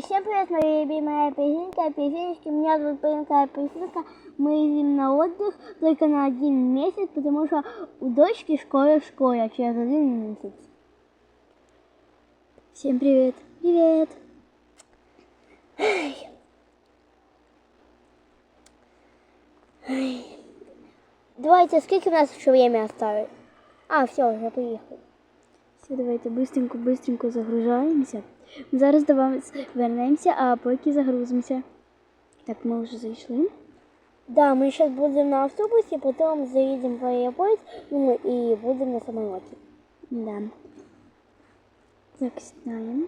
Всем привет, мои любимые апельсинки, апельсиночки. Меня зовут Полинка Апельсинка. Мы едем на отдых только на один месяц, потому что у дочки школа школа через один месяц. Всем привет. Привет. Ай. Ай. Давайте, сколько у нас еще время осталось? А, все, уже поехали. Все, давайте быстренько-быстренько загружаємося. Ми зараз до вас вернемося, а поки загрузимося. Так, ми вже зайшли. Да, ми зараз будемо на автобусі, потім заїдемо в аеропорт ну, і будемо на самоліті. Да. Так, сідаємо.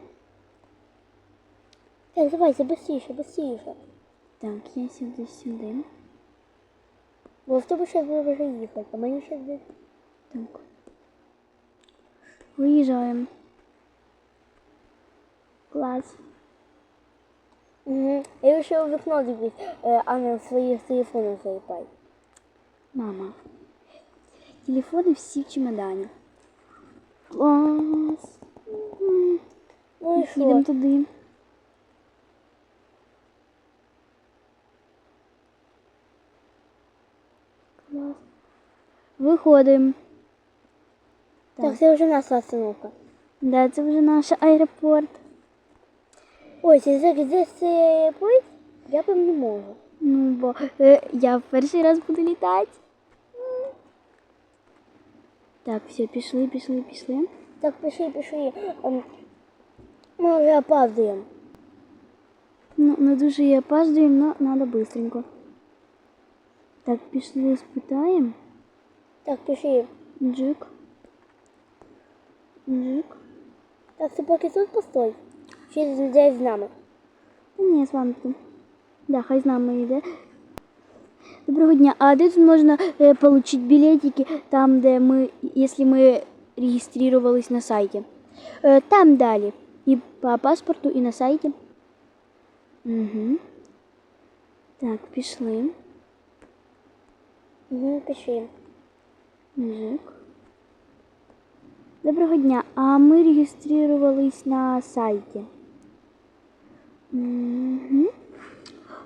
Так, давайте, быстріше, быстріше. Так, я сюди сюди. Бо автобус зараз буде вже їхати, а мені ще де. Так. Виїжджаємо. Клас. Угу. Я вирішила в вікно дивитися, а не в своїх телефонах. Мама. Телефони всі в чемодані. Клас. Ну і? Їдемо туди. Клас. Виходимо. Так, це вже наша остановка. Да, це вже наш аеропорт. Ой, це зараз десь аеропорт? Я прям не можу. Ну, бо е, я в перший раз буду літати. Так, все, пішли, пішли, пішли. Так, пиши, пиши. Ем, Ми вже опаздуємо. Ну, не дуже і опаздуємо, але треба быстренько. Так, пішли, спитаємо. Так, пиши. Джик. Джик. Так, ти поки тут постой. Ще людей з нами. Та ні, я з вами піду. Да, хай з нами йде. Доброго дня. А де тут можна е, получить білетики, там, де ми, якщо ми реєструвались на сайті? Е, там далі. І по паспорту, і на сайті. Угу. Так, пішли. Угу, пиши. Мужик. Доброго дня. А ми реєструвались на сайті. Угу.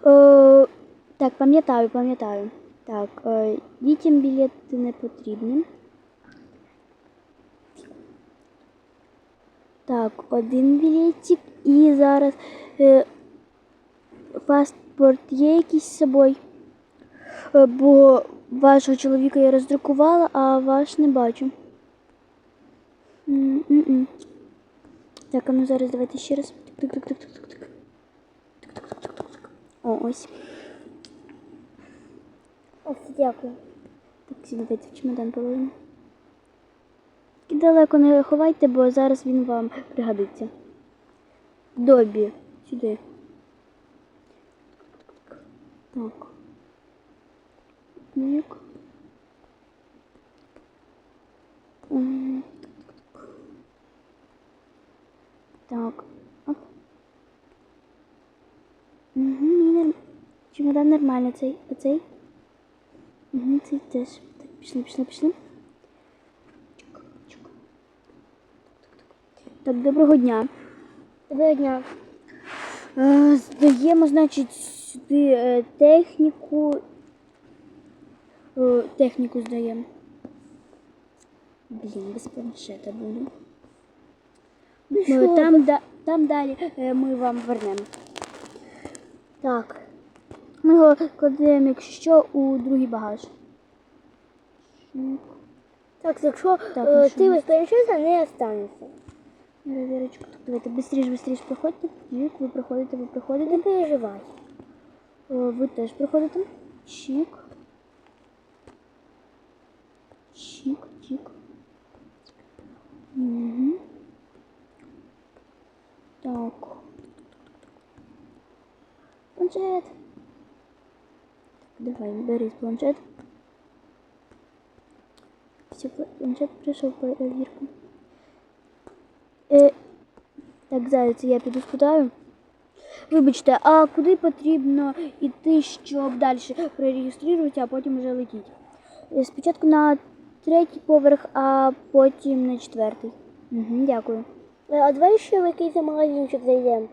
Е, так, пам'ятаю, пам'ятаю. Так, е, дітям білети не потрібні. Так, один білетик і зараз е, паспорт є якийсь з собою. Е, Бо вашого чоловіка я роздрукувала, а ваш не бачу. Так, а ну зараз давайте ще раз. О, ось. Ось, дякую. Так, всі давайте в чемодан положимо. І далеко не ховайте, бо зараз він вам пригодиться. Добі. Сюди. Так. Ник. М. Так. Оп. Угу, норм... Чемодан нормально цей. Оцей. Угу, цей теж. Так, пішли, пішли, пішли. Чик, чик. Так, доброго дня. Доброго дня. Е, Здаємо, значить, сюди е, техніку. Е, Техніку здаємо. Блін, без планшета буду. Е, Там, да, там далі ми вам вернемо. Так. Ми його кладемо, якщо що, у другий багаж. Так, якщо Так, е, ну ти перечисла, не останешся. Вірочку, так, давайте быстріше, быстріше проходьте. Чик, ви проходите, ви проходите. Не переживай. О, Ви теж проходите. Чик. Чик, чик. Угу. Так. Планшет. Давай, бери планшет. Все, планшет прийшов перевірку. Е, так, зайці, я піду спитаю. Вибачте, а куди потрібно йти, щоб далі перереєструватися, а потім вже летіти? Е, Спочатку на третій поверх, а потім на четвертий. Угу, дякую. А давай ще в якийсь магазинчик зайдемо.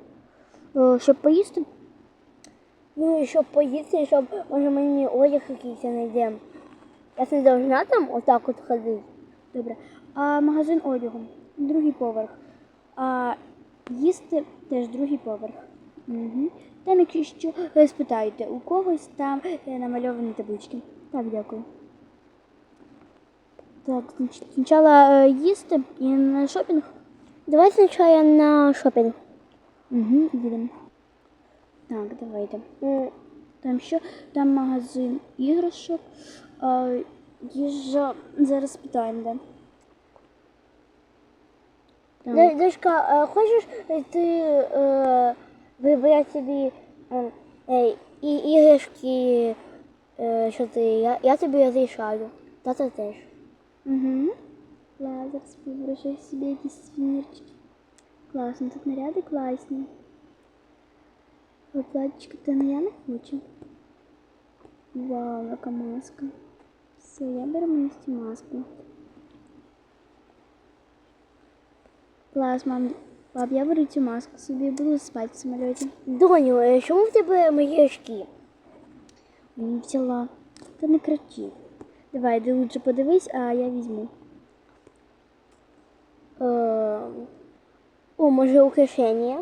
Щоб поїсти? Ну і щоб поїсти, щоб може мені одяг якийсь знайдемо. Я не должна там отак от ходити. Добре. А магазин одягу, другий поверх. А їсти теж другий поверх. Угу. Там, якщо що, е, спитаєте, у когось там е, намальовані таблички. Так, дякую. Так, спочатку е, їсти і на шопінг. Давай спочатку на шопінг. Угу, їдемо. Так, давайте. Там що? Там магазин іграшок. А, їжа. Зараз питаємо, де. Дочка, е, хочеш е, ти е, вибрати собі е, е, і іграшки, е, що ти, я, я тобі розрішаю. Тата теж. Угу. Ладно, зараз виберу собі якісь свінірчики. Класно, тут наряди класні. А платічка та не я не хочу. Вау, яка маска. Все, я беру мені цю маску. Клас, мам. Пап, я беру цю маску собі, буду спати в самоліті. Доню, е, чому в тебе мої очки? Не взяла. Та не кричи. Давай, ти лучше подивись, а я візьму. Е, о, може у кишені?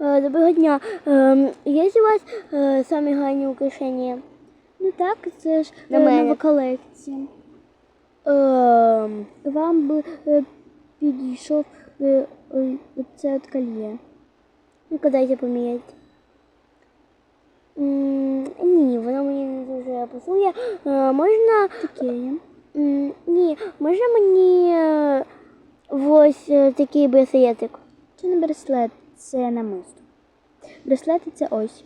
Е, доброго дня. Е, є у вас е, самі гарні у кишені? Ну так, це ж На е, мене. нова колекція. Е, Вам би підійшов е, оце от кольє. ну-ка дайте Ні, воно мені не дуже пасує. Можна. Таке Ні, можна мені ось такий браслетик? Це не браслет, це намисто. Браслети це ось.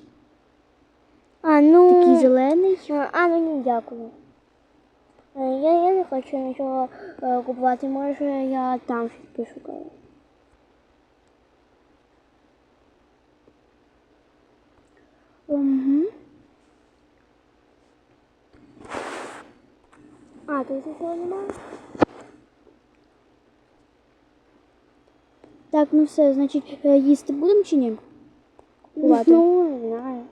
А, ну. Такий зелений. А, ну ні, дякую. Е, Я, я не хочу нічого е, купувати, може я там щось пошукаю. Угу. А, тут нічого немає? Так, ну все, значить, е, їсти будемо чи ні? Купувати. Ну, не знаю.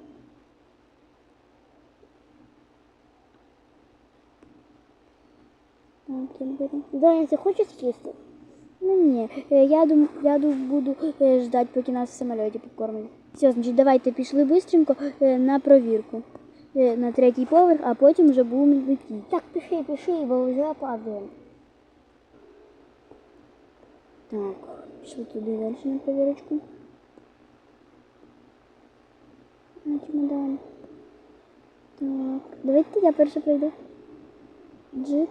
Так, я беру. Доня, ти хочеш їсти? Ну ні, е, я дум, я дум, буду е, ждати, поки нас в самоліті покормлять. Все, значить, давайте пішли бистренько е, на провірку. Е, На третій поверх, а потім вже будемо летіти. Так, пиши, пиши, бо вже опаздуємо. Так, Пішли туди далі на перевірочку. На чемодан. Так, давайте я перше пройду. Джик.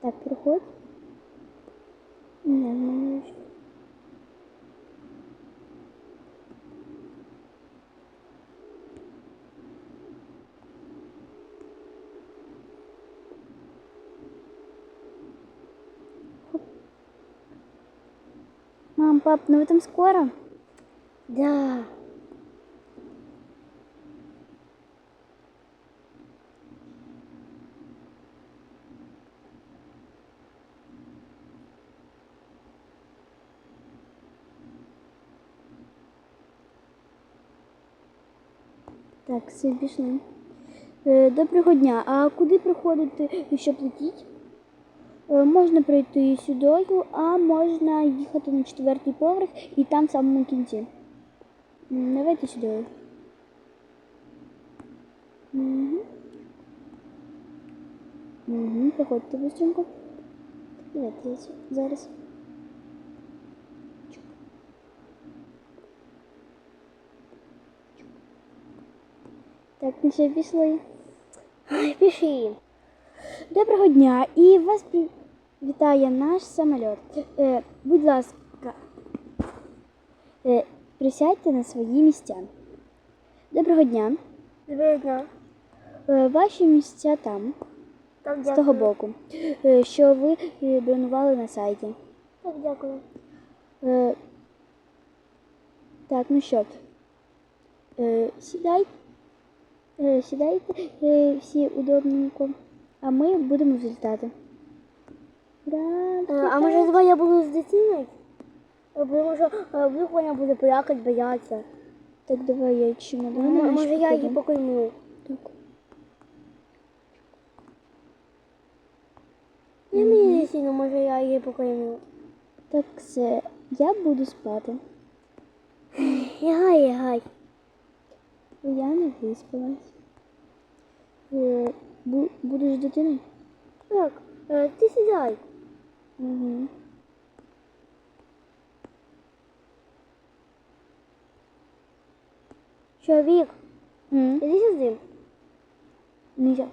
Так, проходь. Не знаю. що. Мам, пап, ну вы там скоро? Да. Так, все, пішли. Е, Доброго дня. А куди приходити, щоб летіть? Е, Можна прийти сюдою, а можна їхати на четвертий поверх і там в самому кінці. М, Давайте сюдою. Угу. Угу, проходьте быстренько. Давайте я с- зараз. Чук. Чук. Так, ну все, пішли. Ай, пиши. Доброго дня! І вас вітає наш самоліт. Е, будь ласка, е, присядьте на свої місця. Доброго дня. Доброго дня. Е, ваші місця там, Так, з того боку, е, що ви е, бронювали на сайті. Так, дякую. Е, так, ну що? Е, сідай. Е, Сідайте е, всі удобненько, а ми будемо взлітати. Ура, Е, А може давай я буду з дитиною? Е, Тому що е, вдруг вона буде плакати, боятися. Так, давай я чемодан. М- Може я її покормлю. Так. Не мені дитину, може я її покормлю. Так, все, я буду спати. Лягай, лягай. Я не виспалась. Бу- будеш дитиною? Так, е, ти сідай. Угу. Чоловік, Mm. іди сюди. Нельзя.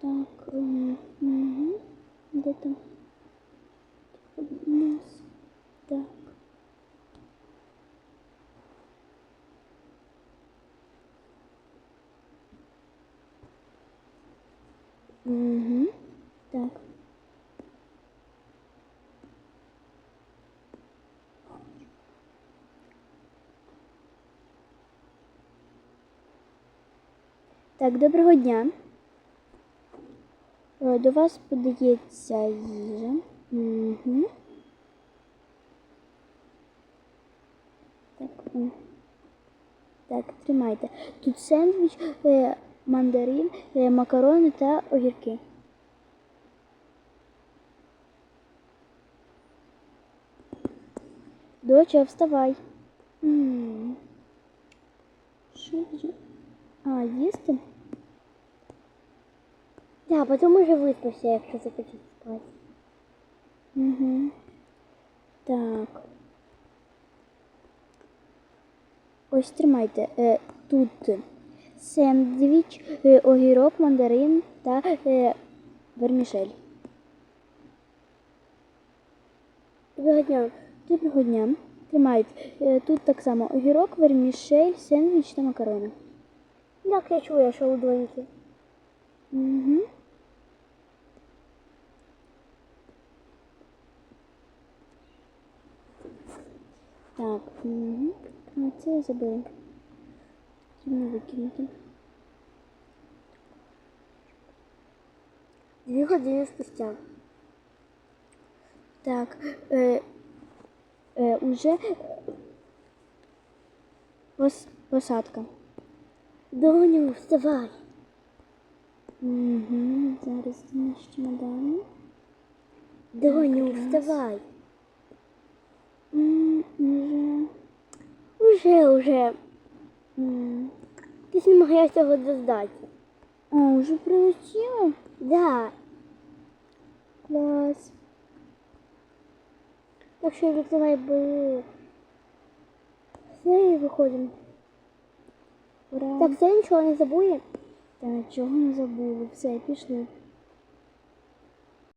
Так, угу. Де там? Нос. Так. Угу. Так. Так, доброго дня. Е, До вас подається їжа. Угу. Так, так, тримайте. Тут сендвіч, е, мандарин, е, макарони та огірки. Доча, вставай. Що? А, їсти? Да, потім може виспався, якщо захочеш спати. Угу. Так. Ось тримайте. Е, тут сендвіч, е, огірок, мандарин та е, вермішель. Доброго. Доброго дня. Тримайте. Е, тут так само огірок, вермішель, сендвіч та макарони. Так, я чую, що у доньки. Угу. Так, угу. А це я забула. Потрібно викинути. Дві години спустя. Так, е, уже пос, посадка. Доню, вставай. Угу. Зараз наш чемодан. Доню, вставай. М, Уже. Уже, уже. М. Ти ж не могла цього дождати. А, уже прилетіло? Да. Клас. Так що відкривай би. Все, і виходимо. Ура. Так, все, нічого не забує. Та нічого не забули. Все, пішли.